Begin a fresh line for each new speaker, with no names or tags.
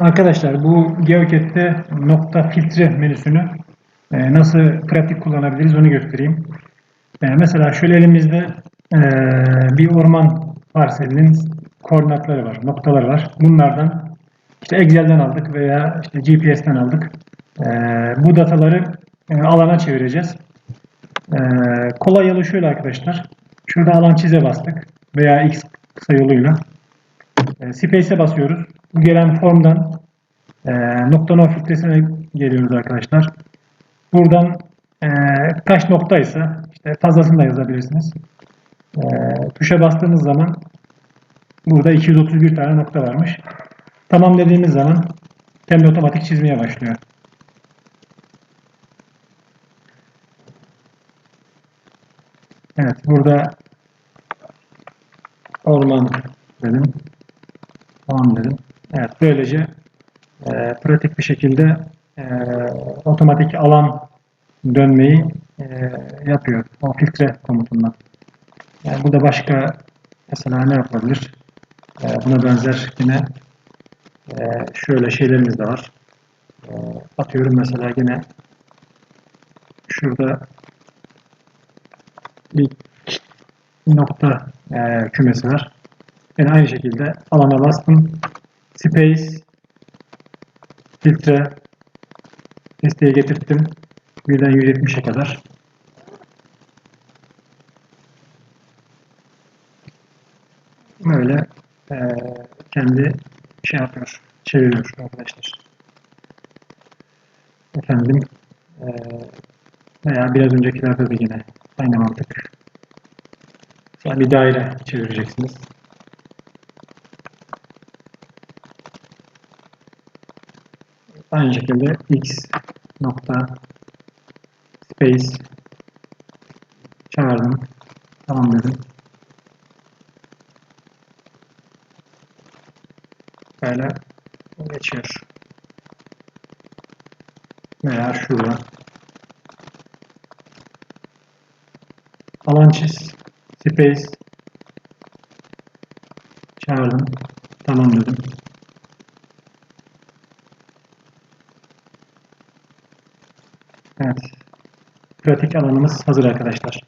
Arkadaşlar bu GeoCat'te nokta filtre menüsünü e, nasıl pratik kullanabiliriz onu göstereyim. E, mesela şöyle elimizde e, bir orman parselinin koordinatları var, noktaları var. Bunlardan işte Excel'den aldık veya işte GPS'ten aldık. Bu dataları alana çevireceğiz. Kolay yolu şöyle arkadaşlar. Şurada alan çize bastık veya X kısa yoluyla. Space'e basıyoruz. Bu gelen formdan e, nokta no filtresine geliyoruz arkadaşlar. Buradan e, kaç noktaysa işte fazlasını da yazabilirsiniz. E, tuşa bastığımız zaman burada 231 tane nokta varmış. Tamam dediğimiz zaman kendi otomatik çizmeye başlıyor. Evet burada orman dedim. Tamam dedim. Evet böylece e, pratik bir şekilde e, otomatik alan dönmeyi e, yapıyor. O filtre komutundan. Yani bu da başka mesela ne yapabilir? E, buna benzer yine e, şöyle şeylerimiz de var. E, atıyorum mesela yine şurada bir nokta e, kümesi var. Yine aynı şekilde alana bastım. Space filtre listeye getirttim. Birden 170'e kadar. Böyle e, kendi şey yapıyor, çeviriyor arkadaşlar. Efendim e, veya biraz öncekilerde de yine aynı mantık. Yani bir daire çevireceksiniz. Aynı şekilde x nokta space çağırdım. Tamam dedim. Böyle geçiyor. Veya şurada. Alan çiz. Space. Çağırdım. Tamam dedim. Evet. Pratik alanımız hazır arkadaşlar.